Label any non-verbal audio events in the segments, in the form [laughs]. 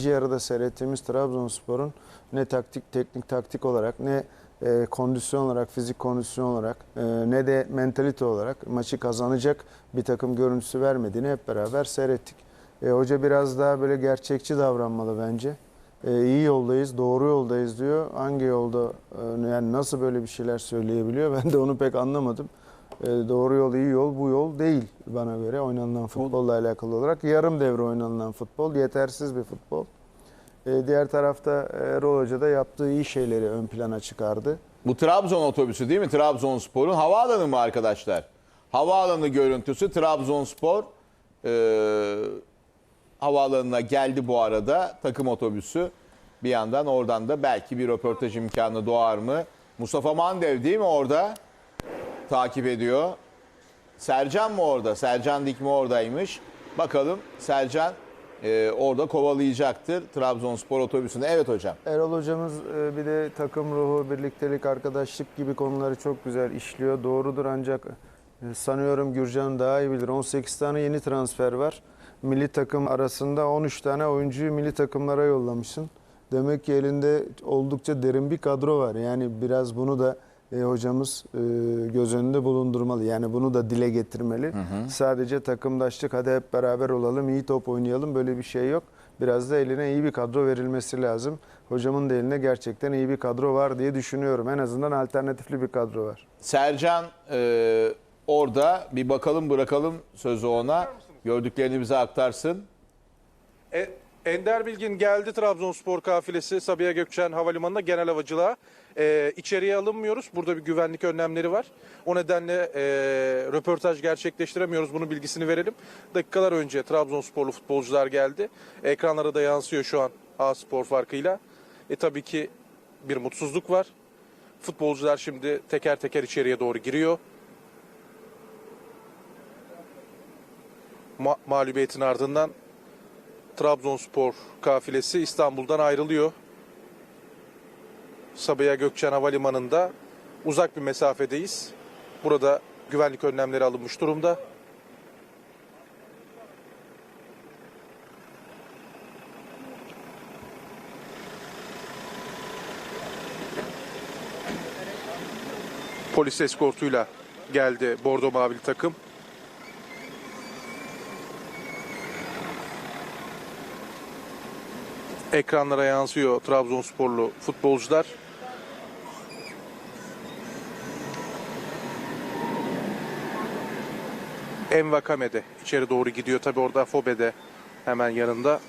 ikinci yarıda seyrettiğimiz Trabzonspor'un ne taktik teknik taktik olarak ne e, kondisyon olarak fizik kondisyon olarak e, ne de mentalite olarak maçı kazanacak bir takım görüntüsü vermediğini hep beraber seyrettik. E, hoca biraz daha böyle gerçekçi davranmalı bence. E, iyi yoldayız, doğru yoldayız diyor. Hangi yolda e, yani nasıl böyle bir şeyler söyleyebiliyor [laughs] ben de onu pek anlamadım. E, doğru yol, iyi yol bu yol değil bana göre oynanılan futbolla alakalı olarak. Yarım devre oynanılan futbol, yetersiz bir futbol. E, diğer tarafta Erol Hoca da yaptığı iyi şeyleri ön plana çıkardı. Bu Trabzon otobüsü değil mi? Trabzonspor'un havaalanı mı arkadaşlar? Havaalanı görüntüsü Trabzonspor e, havaalanına geldi bu arada takım otobüsü. Bir yandan oradan da belki bir röportaj imkanı doğar mı? Mustafa Mandev değil mi orada? Takip ediyor. Sercan mı orada? Sercan Dik mi oradaymış? Bakalım Sercan e, orada kovalayacaktır Trabzonspor otobüsünü. Evet hocam. Erol hocamız e, bir de takım ruhu, birliktelik, arkadaşlık gibi konuları çok güzel işliyor. Doğrudur ancak e, sanıyorum Gürcan daha iyi bilir. 18 tane yeni transfer var. Milli takım arasında 13 tane oyuncuyu milli takımlara yollamışsın. Demek ki elinde oldukça derin bir kadro var. Yani biraz bunu da e, hocamız e, göz önünde bulundurmalı. Yani bunu da dile getirmeli. Sadece takımdaşlık hadi hep beraber olalım, iyi top oynayalım böyle bir şey yok. Biraz da eline iyi bir kadro verilmesi lazım. Hocamın da eline gerçekten iyi bir kadro var diye düşünüyorum. En azından alternatifli bir kadro var. Sercan e, orada bir bakalım bırakalım sözü ona. Gördüklerini bize aktarsın. E, Ender Bilgin geldi Trabzonspor kafilesi Sabiha Gökçen Havalimanı'na genel havacılığa. E, içeriye alınmıyoruz. Burada bir güvenlik önlemleri var. O nedenle e, röportaj gerçekleştiremiyoruz. Bunun bilgisini verelim. Dakikalar önce Trabzonsporlu futbolcular geldi. Ekranlara da yansıyor şu an A Spor farkıyla. E tabii ki bir mutsuzluk var. Futbolcular şimdi teker teker içeriye doğru giriyor. Ma- mağlubiyetin ardından Trabzonspor kafilesi İstanbul'dan ayrılıyor. Sabiha Gökçen Havalimanı'nda uzak bir mesafedeyiz. Burada güvenlik önlemleri alınmış durumda. Polis eskortuyla geldi Bordo Mavili takım. Ekranlara yansıyor Trabzonsporlu futbolcular. Envakame de içeri doğru gidiyor. Tabi orada Fobe de hemen yanında.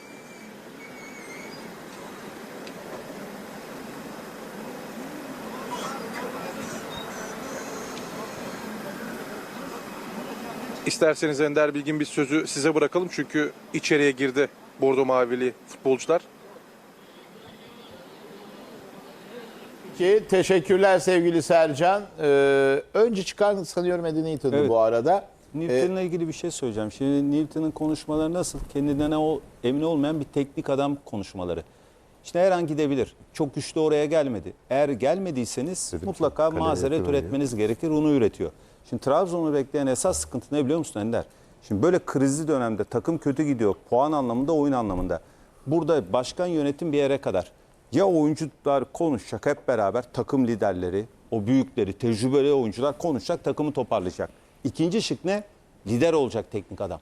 İsterseniz Ender Bilgin bir sözü size bırakalım. Çünkü içeriye girdi Bordo Mavili futbolcular. Ki teşekkürler sevgili Sercan. Ee, önce çıkan sanıyorum Eddie Newton'du Evet. bu arada. Newton'la ilgili bir şey söyleyeceğim. Şimdi Newton'un konuşmaları nasıl? Kendinden o emin olmayan bir teknik adam konuşmaları. İşte her an gidebilir. Çok güçlü oraya gelmedi. Eğer gelmediyseniz mutlaka kaleye mazeret yakın üretmeniz gerekir. Onu üretiyor. Şimdi Trabzon'u bekleyen esas sıkıntı ne biliyor musun Ender? Şimdi böyle krizli dönemde takım kötü gidiyor. Puan anlamında, oyun anlamında. Burada başkan yönetim bir yere kadar. Ya oyuncular konuşacak hep beraber takım liderleri, o büyükleri, tecrübeli oyuncular konuşacak, takımı toparlayacak. İkinci şık ne? Lider olacak teknik adam.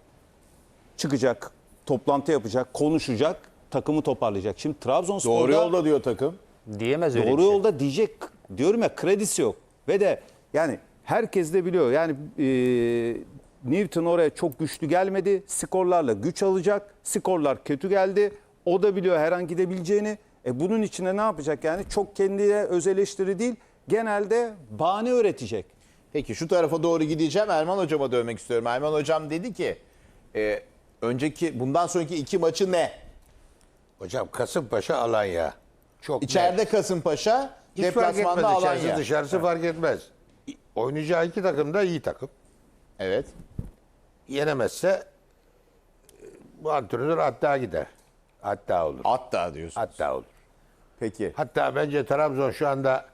Çıkacak, toplantı yapacak, konuşacak, takımı toparlayacak. Şimdi Trabzonspor'da Doğru yolda diyor takım. Diyemez öyle doğru bir şey. yolda diyecek diyorum ya kredisi yok. Ve de yani herkes de biliyor. Yani e, Newton oraya çok güçlü gelmedi. Skorlarla güç alacak. Skorlar kötü geldi. O da biliyor her an gidebileceğini. E bunun içine ne yapacak yani? Çok kendine öz eleştiri değil. Genelde bahane öğretecek. Peki şu tarafa doğru gideceğim. Erman hocama dönmek istiyorum. Erman hocam dedi ki e, önceki bundan sonraki iki maçı ne? Hocam Kasımpaşa Alanya. Çok İçeride Kasımpaşa, Hiç fark etmez. deplasmanda İçerisi Alanya. dışarısı fark etmez. Oynayacağı iki takım da iyi takım. Evet. Yenemezse e, bu antrenör hatta gider. Hatta olur. Hatta diyorsun. Hatta olur. Peki. Hatta bence Trabzon şu anda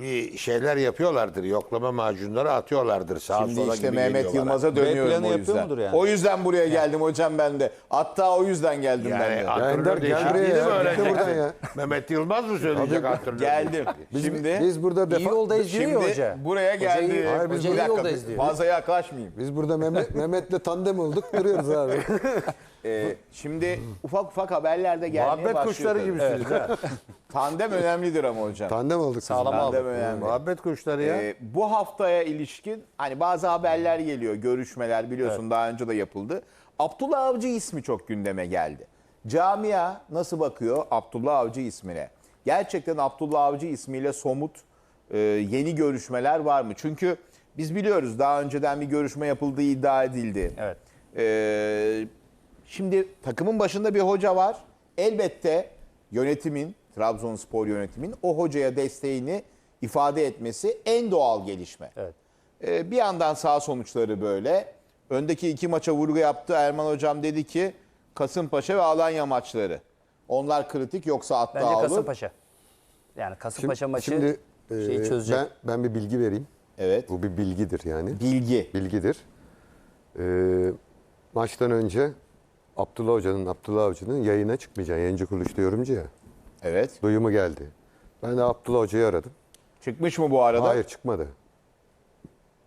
bir şeyler yapıyorlardır. Yoklama macunları atıyorlardır sağa Şimdi sola işte gibi Mehmet. Yılmaz'a dönüyorum planı o yapıyor yüzden. mudur yani? O yüzden buraya geldim hocam ben de. Hatta o yüzden geldim ben Yani de. antrenör Ender, gel değişikliğini buraya mi ya, buradan ya. Mehmet Yılmaz mı söyleyecek antrenör? Geldim. şimdi Biz burada İyi defa, yoldayız diyor şimdi hoca. buraya Hoca iyi- geldi. Hayır, biz Bir iyi dakika, yoldayız diyor. Fazla yaklaşmayayım. biz burada Mehmet, [laughs] Mehmet'le tandem olduk duruyoruz abi. [laughs] Ee, şimdi ufak ufak haberlerde gelmeye Muhabbet başlıyor kuşları tabii. gibisiniz ha. Tandem önemlidir ama hocam. tandem olduk. biz. Sağlam Tandem aldık. Önemli. Muhabbet kuşları ya. Ee, bu haftaya ilişkin hani bazı haberler geliyor, görüşmeler biliyorsun daha önce de yapıldı. Abdullah Avcı ismi çok gündeme geldi. Camia nasıl bakıyor Abdullah Avcı ismine? Gerçekten Abdullah Avcı ismiyle somut e, yeni görüşmeler var mı? Çünkü biz biliyoruz daha önceden bir görüşme yapıldığı iddia edildi. Evet. Ee, şimdi takımın başında bir hoca var. Elbette yönetimin, Trabzonspor yönetimin o hocaya desteğini ifade etmesi en doğal gelişme. Evet. Ee, bir yandan sağ sonuçları böyle. Öndeki iki maça vurgu yaptı. Erman Hocam dedi ki Kasımpaşa ve Alanya maçları. Onlar kritik yoksa hatta Bence alır. Kasımpaşa. Yani Kasımpaşa maçı Şimdi şeyi e, çözecek. ben, ben bir bilgi vereyim. Evet. Bu bir bilgidir yani. Bilgi. Bilgidir. E, maçtan önce Abdullah Hoca'nın, Abdullah Avcı'nın yayına çıkmayacağı, yayıncı kuruluşta yorumcu ya. Evet. Duyumu geldi. Ben de Abdullah Hoca'yı aradım. Çıkmış mı bu arada? Hayır çıkmadı.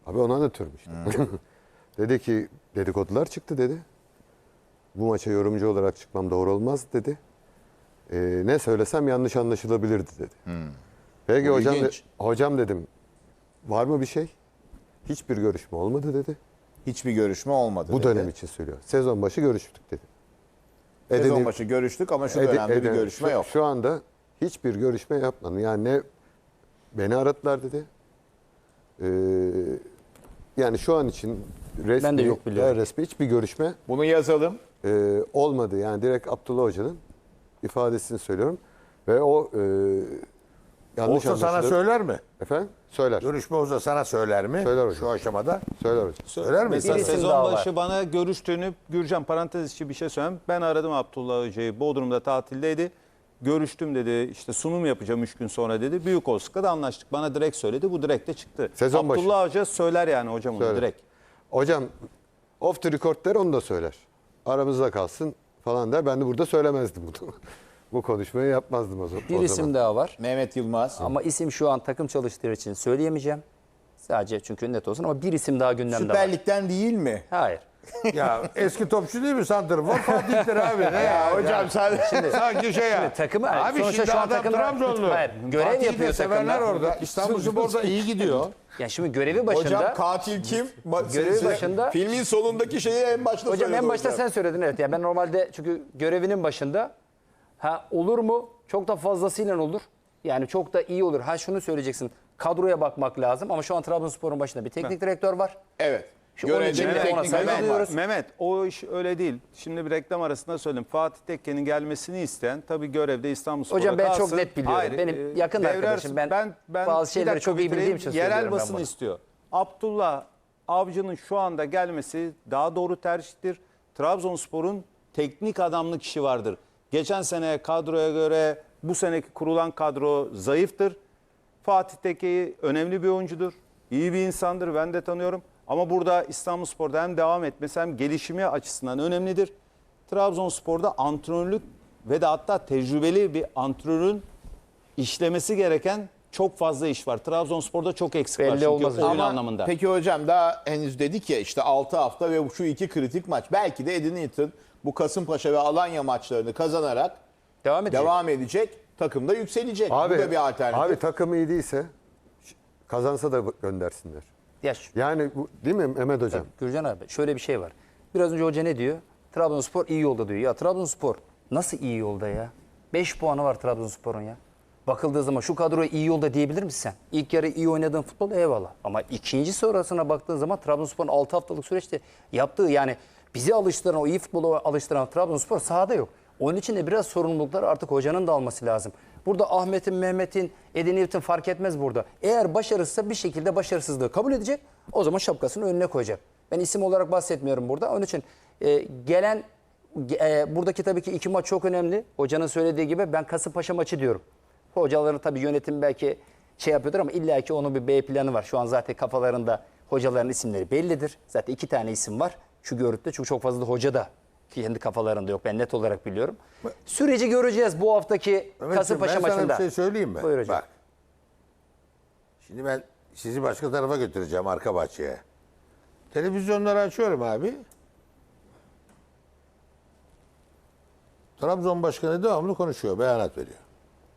Abi onu anlatıyorum işte. [laughs] dedi ki dedikodular çıktı dedi. Bu maça yorumcu olarak çıkmam doğru olmaz dedi. E, ne söylesem yanlış anlaşılabilirdi dedi. Peki Bu hocam, de- ilginç. hocam dedim var mı bir şey? Hiçbir görüşme olmadı dedi. Hiçbir görüşme olmadı. Bu dedi. dönem için söylüyor. Sezon başı görüştük dedi. Sezon Eden'i- başı görüştük ama şu Ede- dönemde bir görüşme şu, yok. Şu anda hiçbir görüşme yapmadım. Yani ne beni aradılar dedi. Ee, yani şu an için resmi, Ben de yok biliyorum. resmi hiçbir görüşme Bunu yazalım. e, olmadı. Yani direkt Abdullah Hoca'nın ifadesini söylüyorum. Ve o e, yanlış Olsa sana anlaşılır. söyler mi? Efendim? Söyler. Görüşme olsa sana söyler mi? Söyler hocam. Şu aşamada. Söyler hocam. Söyler mi? Mesela sezon var. başı bana görüştüğünü Gürcan parantez içi bir şey söyleyeyim. Ben aradım Abdullah Hoca'yı. Bodrum'da tatildeydi. Görüştüm dedi. işte sunum yapacağım 3 gün sonra dedi. Büyük Oska'da anlaştık. Bana direkt söyledi. Bu direkt de çıktı. Sezon başı. Abdullah Hoca söyler yani hocam onu direkt. Hocam off the record der onu da söyler. Aramızda kalsın falan der. Ben de burada söylemezdim bunu. [laughs] Bu konuşmayı yapmazdım o, zaman. bir o isim zaman. daha var. Mehmet Yılmaz. Ama isim şu an takım çalıştığı için söyleyemeyeceğim. Sadece çünkü net olsun ama bir isim daha gündemde var. Süper Lig'den değil mi? Hayır. Ya eski topçu değil mi Santrfor? [laughs] Fatih'tir abi. Ne ya, hocam sen Sanki şey ya. takımı- abi sonuçta şimdi şu an adam Trabzonlu. Hayır, görev Fatih'i yapıyor takımda. orada. [laughs] İstanbulspor'da iyi gidiyor. Ya şimdi görevi başında. Hocam katil kim? Görevi başında- Filmin sonundaki şeyi en başta Hocam söyledi en başta hocam. sen söyledin evet. Yani ben normalde çünkü görevinin başında ha olur mu? Çok da fazlasıyla olur. Yani çok da iyi olur. Ha şunu söyleyeceksin. Kadroya bakmak lazım ama şu an Trabzonspor'un başında bir teknik direktör var. Evet. İçin Görevde de teknik duyuyoruz. Mehmet o iş öyle değil. Şimdi bir reklam arasında söyleyeyim. Fatih Tekke'nin gelmesini isteyen tabii görevde İstanbulspor'a Hocam ben çok kalsın. net biliyorum. Benim yakın devre arkadaşım. arası- Ben bazı bir şeyleri dakika çok iyi bildiğim için Yerel söylüyorum ben basın istiyor. Abdullah Avcı'nın şu anda gelmesi daha doğru tercihtir. Trabzonspor'un teknik adamlı kişi vardır. Geçen sene kadroya göre bu seneki kurulan kadro zayıftır. Fatih Teke'yi önemli bir oyuncudur. İyi bir insandır. Ben de tanıyorum. Ama burada İstanbulspor'da hem devam etmesi hem gelişimi açısından önemlidir. Trabzonspor'da antrenörlük ve de hatta tecrübeli bir antrenörün işlemesi gereken çok fazla iş var. Trabzonspor'da çok eksik var Belli çünkü olmaz oyun hocam. anlamında. Peki hocam daha henüz dedik ya işte 6 hafta ve şu iki kritik maç. Belki de Edin Eaton bu Kasımpaşa ve Alanya maçlarını kazanarak Devam edecek. devam edecek. Takımda yükselecek. Abi, bu da bir alternatif. Abi takım iyi değilse kazansa da göndersinler. Ya şu- Yani bu, değil mi Mehmet Hocam? Gürcan abi şöyle bir şey var. Biraz önce hoca ne diyor? Trabzonspor iyi yolda diyor. Ya Trabzonspor nasıl iyi yolda ya? 5 puanı var Trabzonspor'un ya. Bakıldığı zaman şu kadroya iyi yolda diyebilir misin sen? İlk yarı iyi oynadığın futbol eyvallah. Ama ikinci sonrasına baktığın zaman Trabzonspor'un 6 haftalık süreçte yaptığı yani bizi alıştıran o iyi futbolu alıştıran Trabzonspor sahada yok. Onun için de biraz sorumlulukları artık hocanın da alması lazım. Burada Ahmet'in, Mehmet'in, Edin Yurt'un fark etmez burada. Eğer başarısızsa bir şekilde başarısızlığı kabul edecek. O zaman şapkasını önüne koyacak. Ben isim olarak bahsetmiyorum burada. Onun için e, gelen e, buradaki tabii ki iki maç çok önemli. Hocanın söylediği gibi ben Kasımpaşa maçı diyorum. Hocaların tabii yönetim belki şey yapıyordur ama illaki onun bir B planı var. Şu an zaten kafalarında hocaların isimleri bellidir. Zaten iki tane isim var şu görüntüde çünkü çok fazla da hoca da kendi kafalarında yok. Ben net olarak biliyorum. Süreci göreceğiz bu haftaki Mehmetciğim, Kasımpaşa ben sana maçında. bir şey söyleyeyim mi? Buyur hocam. Bak. Şimdi ben sizi başka tarafa götüreceğim arka bahçeye. Televizyonları açıyorum abi. Trabzon Başkanı devamlı konuşuyor, beyanat veriyor.